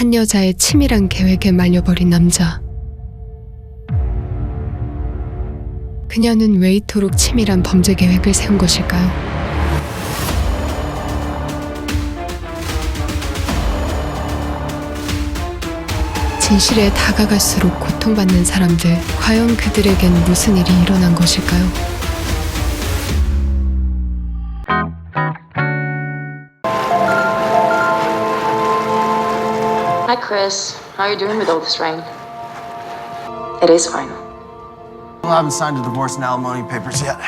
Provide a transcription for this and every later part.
한 여자의 치밀한 계획에 말려버린 남자. 그녀는 왜 이토록 치밀한 범죄 계획을 세운 것일까요? 진실에 다가갈수록 고통받는 사람들, 과연 그들에겐 무슨 일이 일어난 것일까요? Chris. How are you doing with all this rain? It is fine. Well, I haven't signed the divorce and alimony papers yet.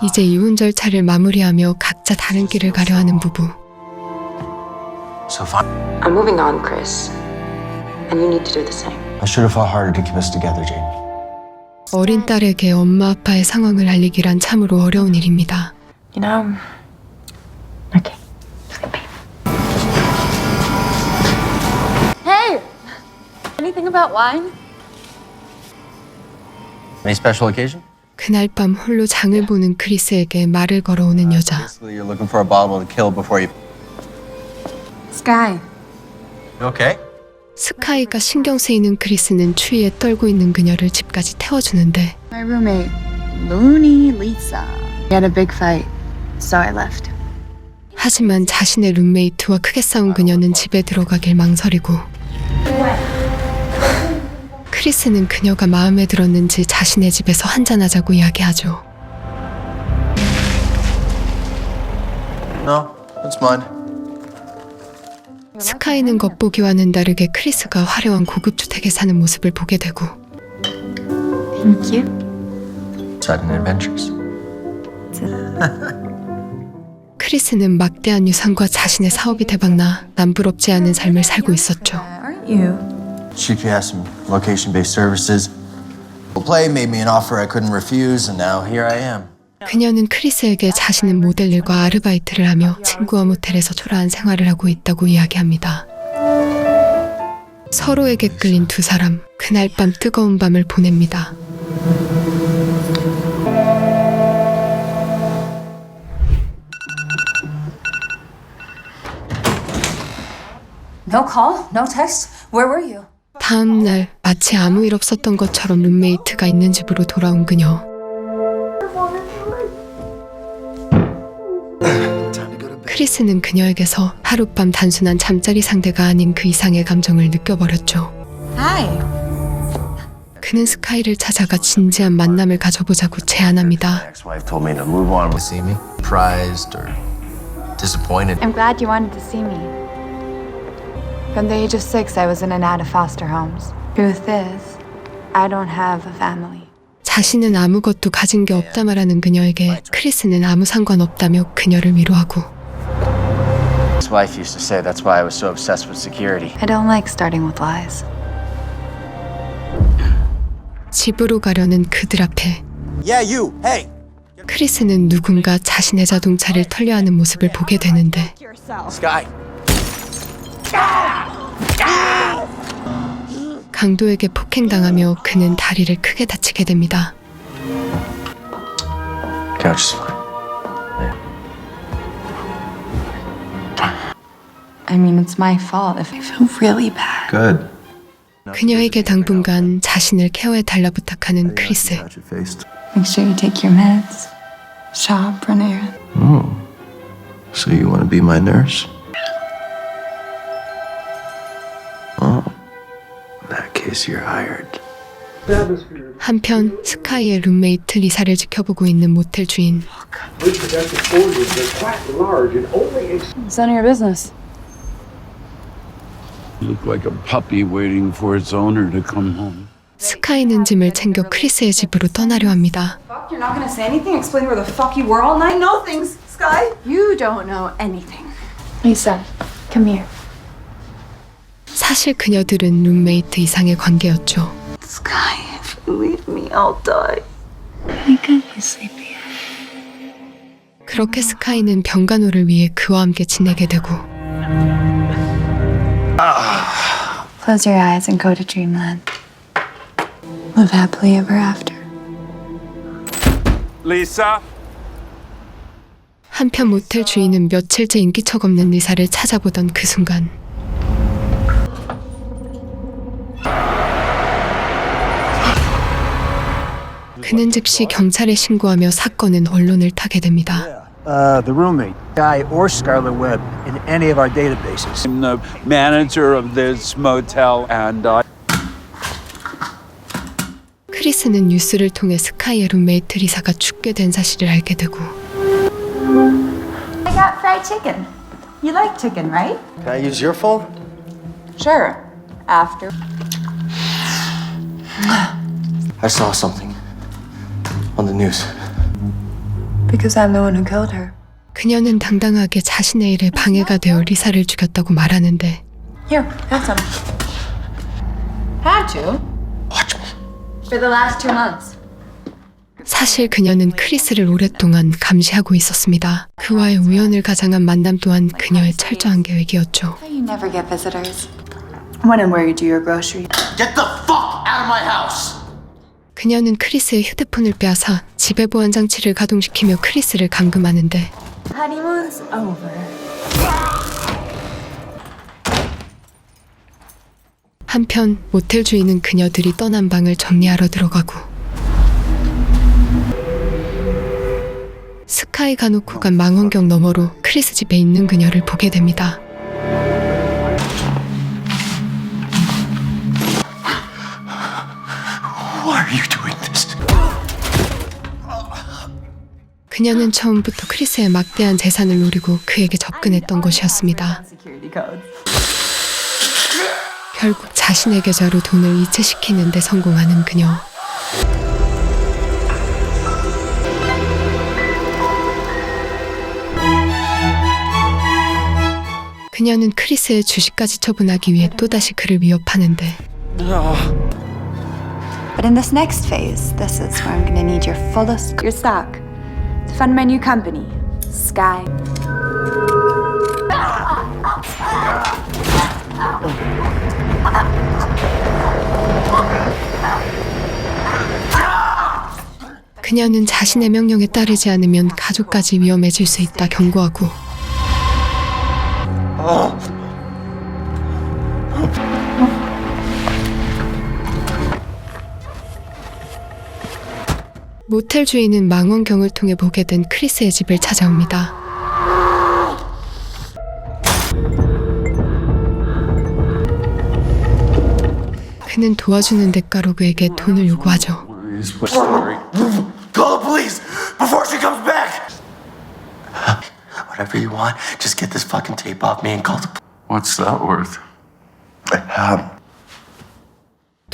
이제 이혼 절차를 마무리하며 각자 다른 길을 가려 하는 부부. So fine. I'm moving on, Chris. And you need to do the same. I should have fought harder to keep us together, Jane. 어린 딸에게 엄마 아빠의 상황을 알리기란 참으로 어려운 일입니다. You know. Anything about wine? Any special occasion? 그날 밤 홀로 장을 보는 크리스에게 말을 걸어오는 여자. Basically, you're looking for a bottle to kill before you. Sky. You okay? 스카이가 신경 쓰이는 크리스는 추위에 떨고 있는 그녀를 집까지 태워주는데 My roommate, Looney Lisa. We had a big fight, so I left. 하지만 자신의 룸메이트와 크게 싸운 그녀는 집에 들어가길 망설이고 크리스는 그녀가 마음에 들었는지 자신의 집에서 한잔하자고 이야기하죠. No, it's mine. 스카이는 겉보기와는 다르게 크리스가 화려한 고급 주택에 사는 모습을 보게 되고 Thank you. Sudden adventures. 크리스는 막대한 유산과 자신의 사업이 대박나 남부럽지 않은 삶을 살고 있었죠. Aren't you? She has some location-based services. Play made me an offer I couldn't refuse, and now here I am. 그녀는 크리스에게 자신은 모델 일과 아르바이트를 하며 친구와 모텔에서 초라한 생활을 하고 있다고 이야기합니다. 서로에게 끌린 두 사람, 그날 밤 뜨거운 밤을 보냅니다. No call, no text. Where were you? 다음 날 마치 아무 일 없었던 것처럼 룸메이트가 있는 집으로 돌아온 그녀. 크리스는 그녀에게서 하룻밤 단순한 잠자리 상대가 아닌 그 이상의 감정을 느껴버렸죠. Hi. 그는 스카이를 찾아가 진지한 만남을 가져보자고 제안합니다. Ex-wife told me to move on. To see me? Surprised or disappointed? I'm glad you wanted to see me. From the age of six, I was in and out of foster homes. Truth is, I don't have a family. 자신은 아무것도 가진 게 없다 말하는 그녀에게 크리스는 아무 상관없다며 그녀를 위로하고 His wife used to say that's why I was so obsessed with security. I don't like starting with lies. 집으로 가려는 그들 앞에 Yeah, you. Hey. 크리스는 누군가 자신의 자동차를 털려하는 모습을 보게 되는데 Sky. 강도에게 폭행당하며 그는 다리를 크게 다치게 됩니다. Couch is fine. I mean, it's my fault if I feel really bad. Good. 그녀에게 당분간 자신을 케어해 달라 부탁하는 크리스. Got your face. Make sure you take your meds. Shop, run errands. So you want to be my nurse? 한편 스카이의 룸메이트 리사를 지켜보고 있는 모텔 주인 reproductive organs are quite large and only It's none of your business. Look like a puppy waiting for its owner to come home. 스카이는 짐을 챙겨 크리스의 집으로 떠나려 합니다. Fuck, you're not gonna say anything? Explain where the fuck you were all night? No things, Sky. You don't know anything. Lisa, come here. 사실 그녀들은 룸메이트 이상의 관계였죠. Sky, if you leave me, I'll die. Wake up, you sleepy. 그렇게 스카이는 병간호를 위해 그와 함께 지내게 되고 Close your eyes and go to dreamland. Live happily ever after. Lisa? 한편 모텔 주인은 며칠째 인기척 없는 리사를 찾아보던 그 순간 그는 즉시 경찰에 신고하며 사건은 언론을 타게 됩니다. Uh, the roommate, Guy or Scarlet Webb in any of our databases. I'm the manager of this motel, and uh, 크리스는 뉴스를 통해 스카이의 룸메이트 리사가 죽게 된 사실을 알게 되고 I got fried chicken. You like chicken, right? Can I use your phone? Sure. After. I saw something on the news. Because I'm the one who killed her. 그녀는 당당하게 자신의 일에 방해가 되어 리사를 죽였다고 말하는데 Here, have some. Had to. Watch me. For the last two months. 사실 그녀는 크리스를 오랫동안 감시하고 있었습니다. 그와의 우연을 가장한 만남 또한 그녀의 철저한 계획이었죠. You never get visitors. When and where you do your grocery. Get the fuck out of my house! 그녀는 크리스의 휴대폰을 빼앗아 지배 보안 장치를 가동시키며 크리스를 감금하는데 Honeymoon's over. 한편 모텔 주인은 그녀들이 떠난 방을 정리하러 들어가고 스카이가 놓고 간 망원경 너머로 크리스 집에 있는 그녀를 보게 됩니다. 그녀는 처음부터 크리스의 막대한 재산을 노리고 그에게 접근했던 것이었습니다. 결국 자신의 계좌로 돈을 이체시키는 데 성공하는 그녀. 그녀는 크리스의 주식까지 처분하기 위해 또다시 그를 위협하는데 But in this next phase, this is where I'm gonna need your fullest your stock my new company, Sky. 그녀는 자신의 명령에 따르지 않으면 가족까지 위험해질 수 있다 경고하고 모텔 주인은 망원경을 통해 보게 된 크리스의 집을 찾아옵니다. 그는 도와주는 대가로 그에게 돈을 요구하죠. Call the police before she comes back! Whatever you want, just get this fucking tape off me and call the what's that worth? Um,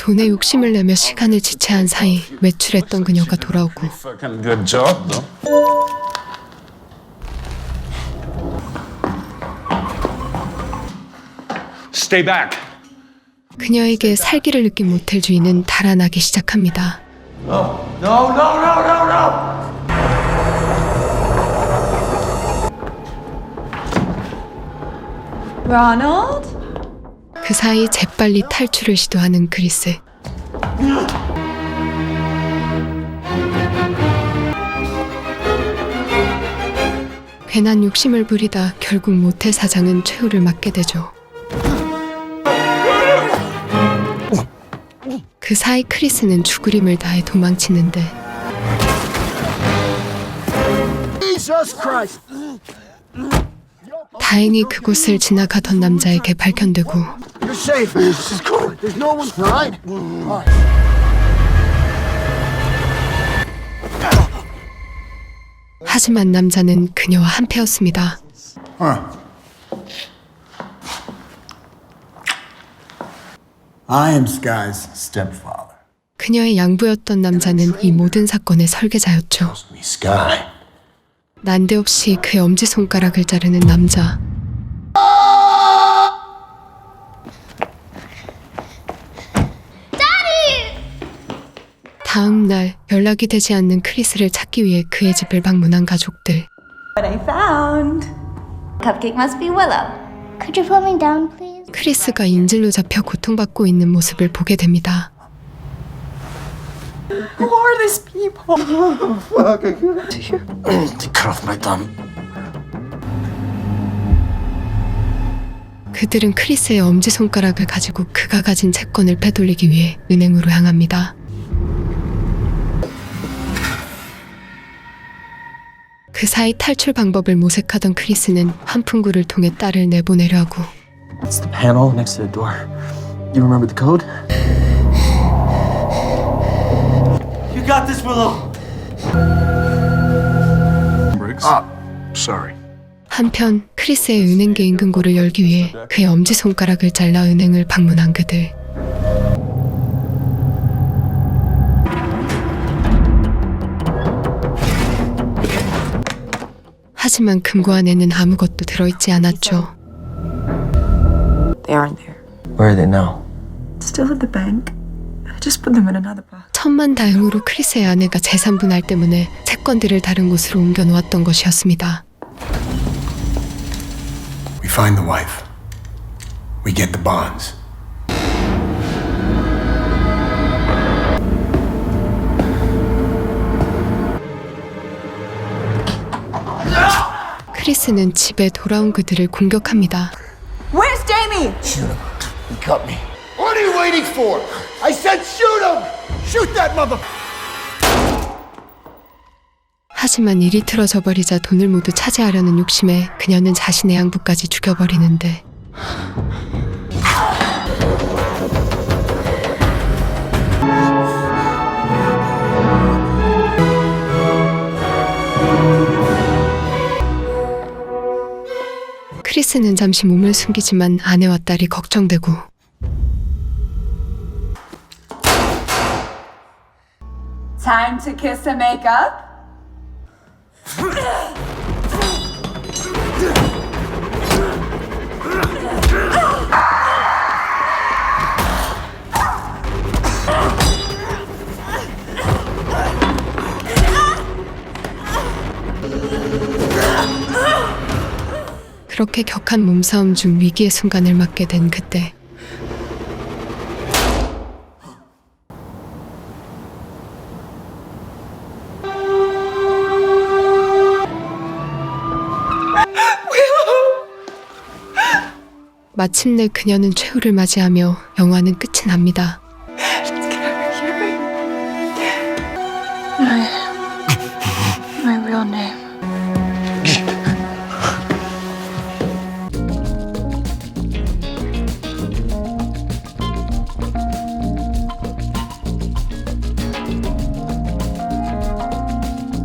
돈에 욕심을 내며 시간을 지체한 사이 외출했던 그녀가 돌아오고 Fucking good job, though. Stay back. 그녀에게 살기를 느낀 모텔 주인은 달아나기 시작합니다. no, no, no, no, no! Ronald? 그 사이 재빨리 탈출을 시도하는 그리스. 괜한 욕심을 부리다 결국 모텔 사장은 최후를 맞게 되죠. 그 사이 크리스는 죽으림을 다해 도망치는데! 다행히 그곳을 지나가던 남자에게 발견되고? 하지만 남자는 그녀와 한패였습니다. 그녀의 양부였던 남자는 이 모든 사건의 설계자였죠. 난데없이 그의 엄지손가락을 자르는 남자. 다음 날 연락이 되지 않는 크리스를 찾기 위해 그의 집을 방문한 가족들. What I found. Cupcake must be Willow. Could you put me down, please? 크리스가 인질로 잡혀 고통받고 있는 모습을 보게 됩니다. Who are these people? cut off my thumb. 그들은 크리스의 엄지손가락을 가지고 그가 가진 채권을 빼돌리기 위해 은행으로 향합니다. 그 사이 탈출 방법을 모색하던 크리스는 환풍구를 통해 딸을 내보내려 하고 It's the panel next to the door. You remember the code? You got this, Willow. Ah, sorry. 한편 크리스의 은행 개인 금고를 열기 위해 그의 엄지손가락을 잘라 은행을 방문한 그들. 하지만 금고 안에는 아무것도 들어있지 않았죠. They aren't there. Where are they now? Still at the bank. 천만 다행으로 크리스의 아내가 재산 분할 때문에 채권들을 다른 곳으로 옮겨 놓았던 것이었습니다. We find the wife. We get the bonds. 크리스는 집에 돌아온 그들을 공격합니다. Where's Jamie? Shoot him. He cut me. What are you waiting for? I said shoot him! Shoot that mother... 하지만 일이 틀어져 버리자 돈을 모두 차지하려는 욕심에 그녀는 자신의 양부까지 죽여버리는데 크리스는 잠시 몸을 숨기지만 아내와 딸이 걱정되고 Time to kiss and make up? 그렇게 격한 몸싸움 중 위기의 순간을 맞게 된 그때 마침내 그녀는 최후를 맞이하며 영화는 끝이 납니다.